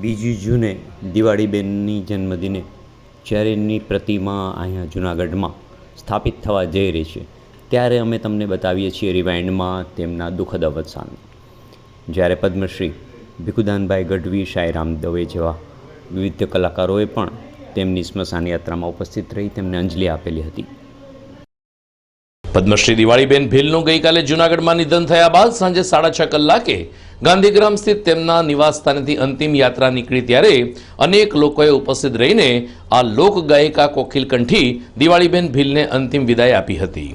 બીજી જૂને દિવાળીબેનની જન્મદિને જ્યારે પ્રતિમા અહીંયા જુનાગઢમાં સ્થાપિત થવા જઈ રહી છે. ત્યારે અમે તમને બતાવીએ છીએ રિવાઇન્ડમાં તેમના દુઃખદ અવસાન. જ્યારે પદ્મશ્રી ભીખુદાનભાઈ ગઢવી શાયરામ દવે જેવા વિવિધ કલાકારોએ પણ તેમની સ્મશાન યાત્રામાં ઉપસ્થિત રહી તેમને અંજલિ આપેલી હતી. પદ્મશ્રી દિવાળીબેન ભીલનું ગઈકાલે જૂનાગઢમાં નિધન થયા બાદ સાંજે સાડા છ કલાકે ગાંધીગ્રામ સ્થિત તેમના નિવાસ સ્થાનેથી અંતિમ યાત્રા નીકળી ત્યારે અનેક લોકોએ ઉપસ્થિત રહીને આ લોક ગાયિકા કોકિલ કંઠી દિવાળીબેન ભીલને અંતિમ વિદાય આપી હતી.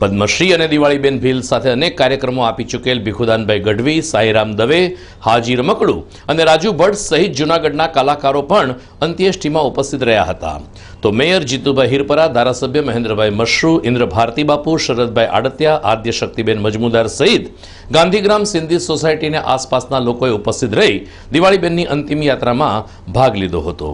પદ્મશ્રી અને દિવાળીબેન ભીલ સાથે અનેક કાર્યક્રમો આપી ચૂકેલ ભીખુદાનભાઈ ગઢવી, સાઈરામ દવે હાજી રમકડું અને રાજુ ભટ્ટ સહિત જૂનાગઢના કલાકારો પણ અંત્યેષ્ટિમાં ઉપસ્થિત રહ્યા હતા. તો મેયર જીતુભાઈ હિરપરા, ધારાસભ્ય મહેન્દ્રભાઈ મશરૂ ઇન્દ્ર ભારતી બાપુ, શરદભાઈ આડતિયા, આદ્ય શક્તિબેન મજમુદાર સહિત ગાંધીગ્રામ સિંધી સોસાયટીને આસપાસના લોકોએ ઉપસ્થિત રહી દિવાળીબેનની અંતિમ યાત્રામાં ભાગ લીધો હતો.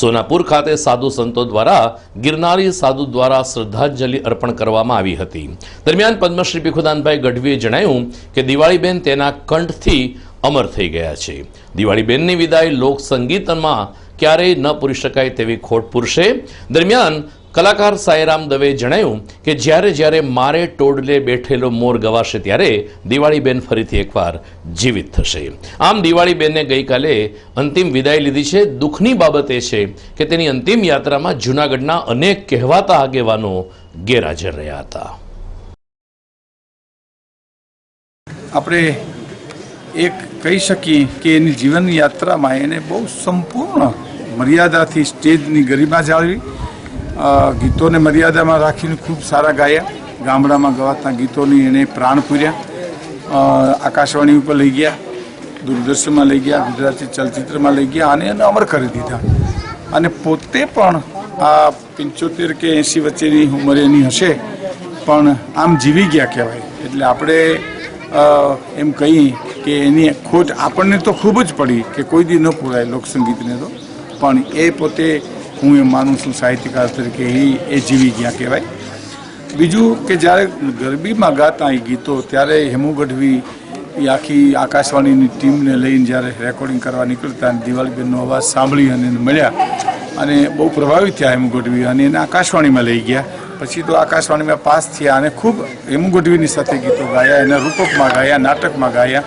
સોનાપુર ખાતે સાધુ સંતો દ્વારા, ગિરનારી સાધુ દ્વારા શ્રદ્ધાંજલિ અર્પણ કરવામાં આવી હતી. દરમિયાન પદ્મશ્રી ભીખુદાનભાઈ ગઢવીએ જણાવ્યું કે દિવાળીબેન તેના કંઠથી અમર થઈ ગયા છે. દિવાળીબેનની વિદાય લોક સંગીતમાં ક્યારેય ન પૂરી શકાય તેવી ખોટ પૂરશે. દરમિયાન કલાકાર સાયરામ દવે જણાવ્યું કે જ્યારે જ્યારે મારે ટોડલે બેઠેલો મોર ગવાશે ત્યારે દિવાળીબેન ફરીથી એકવાર જીવિત થશે. આમ દિવાળીબેનને ગઈકાલે અંતિમ વિદાય લીધી છે. દુઃખની બાબત એ છે કે તેની અંતિમ યાત્રામાં જૂનાગઢના અનેક કહેવાતા આગેવાનો ગેરહાજર રહ્યા હતા. આપણે એક કહી શકીએ કે એની જીવન યાત્રામાં એને બહુ સંપૂર્ણ મર્યાદાથી સ્ટેજની ગરિમા જાળવી. ગીતોને મર્યાદામાં રાખીને ખૂબ સારા ગાયા. ગામડામાં ગવાતા ગીતોની એને પ્રાણ પૂર્યા. આકાશવાણી ઉપર લઈ ગયા, દૂરદર્શનમાં લઈ ગયા, ગુજરાતી ચલચિત્રમાં લઈ ગયા અને એને અમર કરી દીધા. અને પોતે પણ આ પંચોતેર કે એંસી વચ્ચેની ઉંમર એની હશે, પણ આમ જીવી ગયા કહેવાય. એટલે આપણે એમ કહીએ કે એની ખોટ આપણને તો ખૂબ જ પડી કે કોઈ દી ન પૂરાય લોકસંગીતને તો. પણ એ પોતે હું એ માનું છું સાહિત્યકાર તરીકે એ એ જીવી ગયા કહેવાય. બીજું કે જ્યારે ગરબીમાં ગાતા એ ગીતો, ત્યારે હેમુ ગઢવી એ આખી આકાશવાણીની ટીમને લઈને જ્યારે રેકોર્ડિંગ કરવા નીકળતા અને દિવાળીબેનનો અવાજ સાંભળી અને મળ્યા અને બહુ પ્રભાવિત થયા હેમુ ગઢવી અને એને આકાશવાણીમાં લઈ ગયા. પછી તો આકાશવાણીમાં પાસ થયા અને ખૂબ હેમુ ગઢવીની સાથે ગીતો ગાયા, એના રૂપકમાં ગાયા, નાટકમાં ગાયા.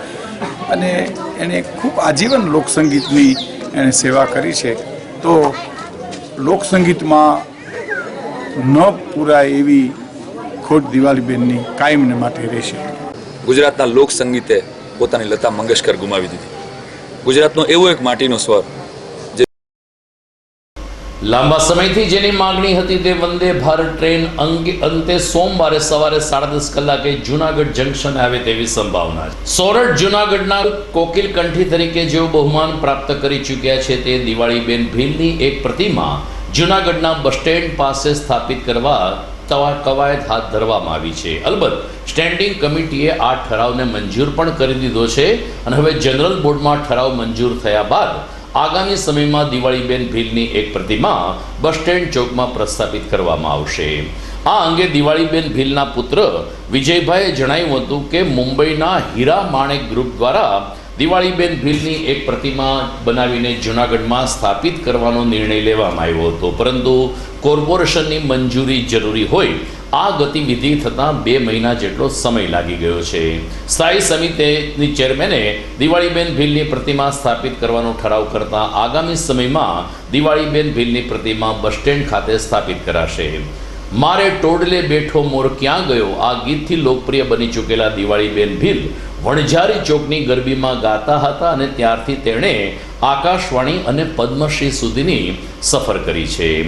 અને એણે ખૂબ આજીવન લોકસંગીતની એણે સેવા કરી છે. તો લોકસંગીતમાં ન પૂરાય એવી ખોટ દિવાળીબેનની કાયમને માટે રહેશે. ગુજરાતના લોકસંગીતે પોતાની લતા મંગેશકર ગુમાવી દીધી. ગુજરાતનો એવો એક માટીનો સ્વર લાંબા સમયથી જેની માંગણી હતી તે વંદે ભારત ટ્રેન અંગે અંતે સોમવારે સવારે સાડા દસ કલાકે જુનાગઢ જંકશન આવે તેવી સંભાવના છે. સોરઠ જુનાગઢના કોકિલ કંઠી તરીકે જેઓ બહુમાન પ્રાપ્ત કરી ચૂક્યા છે તે દિવાળીબેન ભીલની એક પ્રતિમા જુનાગઢના બસ સ્ટેન્ડ પાસે સ્થાપિત કરવા તવા કવાયત હાથ ધરવામાં આવી છે. અલબત્ત, સ્ટેન્ડિંગ કમિટીએ આ ઠરાવને મંજૂર પણ કરી દીધો છે અને હવે જનરલ બોર્ડમાં ઠરાવ મંજૂર થયા બાદ આગામી સમયમાં દિવાળીબેન ભીલની એક પ્રતિમા બસ સ્ટેન્ડ ચોકમાં પ્રસ્થાપિત કરવામાં આવશે. આ અંગે દિવાળીબેન ભીલના પુત્ર વિજયભાઈએ જણાવ્યું હતું કે મુંબઈના હીરા માણેક ગ્રુપ દ્વારા દિવાળીબેન ભીલની એક પ્રતિમા બનાવીને જૂનાગઢમાં સ્થાપિત કરવાનો નિર્ણય લેવામાં આવ્યો હતો. પરંતુ કોર્પોરેશનની મંજૂરી જરૂરી હોય આ ગતિવિધિ થતાં બે મહિના જેટલો સમય લાગી ગયો છે. સ્થાયી સમિતિની ચેરમેને દિવાળીબેન ભીલની પ્રતિમા સ્થાપિત કરવાનો ઠરાવ કરતા આગામી સમયમાં દિવાળીબેન ભીલની પ્રતિમા બસ સ્ટેન્ડ ખાતે સ્થાપિત કરાશે. મારે ટોડલે બેઠો મોર ક્યાં ગયો? આ ગીતથી લોકપ્રિય બની ચૂકેલા દિવાળીબેન ભીલ વણઝારી ચોકની ગરબીમાં ગાતા હતા અને ત્યારથી તેણે આકાશવાણી અને પદ્મશ્રી સુધીની સફર કરી છે.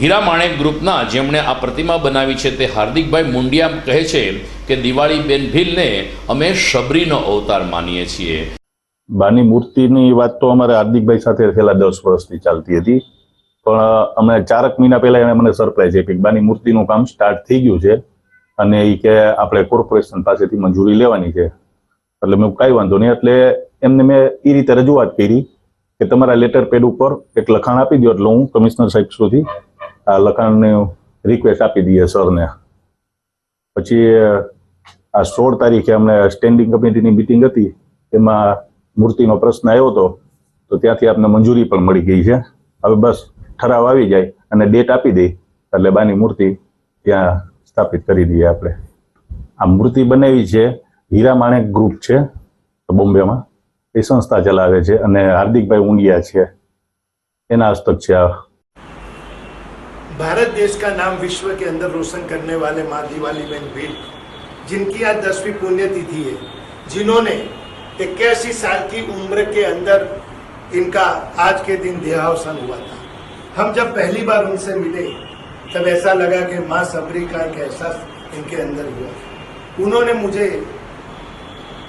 હીરા માણેક ગ્રુપના જેમણે આ પ્રતિમા બનાવી છે તે હાર્દિકભાઈ મુંડિયા કહે છે કે દિવાળીબેન ભીલને અમે શબરીનો અવતાર માનીએ છીએ. બાની મૂર્તિની વાત તો અમારે હાર્દિકભાઈ સાથે છેલ્લા દસ વર્ષથી ચાલતી હતી. પણ અમે ચારક મહિના પહેલા એણે મને સરપ્રાઈઝ આપી બાની મૂર્તિનું કામ સ્ટાર્ટ થઈ ગયું છે અને એ કે આપણે કોર્પોરેશન પાસેથી મંજૂરી લેવાની છે. એટલે મેં કાંઈ વાંધો નહીં, એટલે એમને મેં એ રીતે રજૂઆત કરી કે તમારા લેટર પેડ ઉપર એક લખાણ આપી દો એટલે હું કમિશનર સાહેબ સુધી આ લખાણને રિક્વેસ્ટ આપી દઈએ સરને. પછી આ સોળ તારીખે અમને સ્ટેન્ડિંગ કમિટીની મિટિંગ હતી, એમાં મૂર્તિનો પ્રશ્ન આવ્યો હતો, તો ત્યાંથી આપને મંજૂરી પણ મળી ગઈ છે. હવે બસ ઠરાવ આવી જાય અને ડેટ આપી દઈ, એટલે બાની મૂર્તિ ત્યાં સ્થાપિત કરી દઈએ આપણે. આ મૂર્તિ બનાવી છે હીરા માણેક ગ્રુપ છે બોમ્બેમાં. એ સંસ્થા ચલાવે છે અને હાર્દિકભાઈ ઊંડિયા છે. એના હસ્તક છે આ. भारत देश का नाम विश्व के अंदर रोशन करने वाले माँ दिवाली बहन भीड़ जिनकी आज दसवीं पुण्यतिथि है, जिन्होंने इक्यासी साल की उम्र के अंदर इनका आज के दिन देहावसान हुआ था। हम जब पहली बार उनसे मिले, तब ऐसा लगा कि माँ सबरी का एक एहसास इनके अंदर हुआ उन्होंने मुझे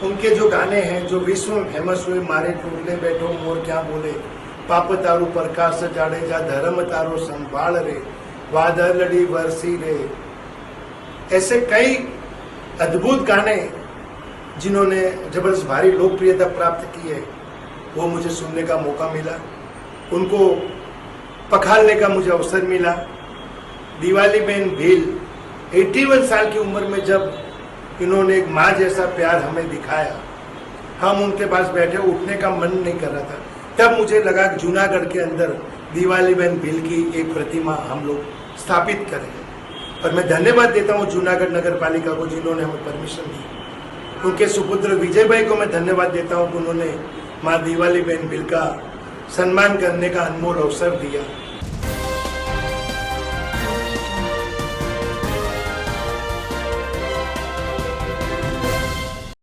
उनके जो गाने हैं, जो विश्व में फ़ेमस हुए, मारे टूटने बैठो मोर क्या बोले, पाप तारू प्रकाश जाड़े जा, धर्म तारो संभाल रे वादलड़ी बरसी रे। ऐसे कई अद्भुत गाने जिन्होंने ज़बरदस्त भारी लोकप्रियता प्राप्त की है, वो मुझे सुनने का मौका मिला। उनको पखालने का मुझे अवसर मिला। दिवाली बहन भील 81 साल की उम्र में जब इन्होंने एक माँ जैसा प्यार हमें दिखाया, हम उनके पास बैठे उठने का मन नहीं कर रहा था। तब मुझे लगा जूनागढ़ के अंदर दिवाली बहन भील की एक प्रतिमा हम लोग स्थापित करें और मैं धन्यवाद देता हूँ जूनागढ़ नगर पालिका को जिन्होंने हमें परमिशन दी उनके सुपुत्र विजय भाई को मैं धन्यवाद देता हूँ कि उन्होंने माँ दिवाली बहन भील का सम्मान करने का अनमोल अवसर दिया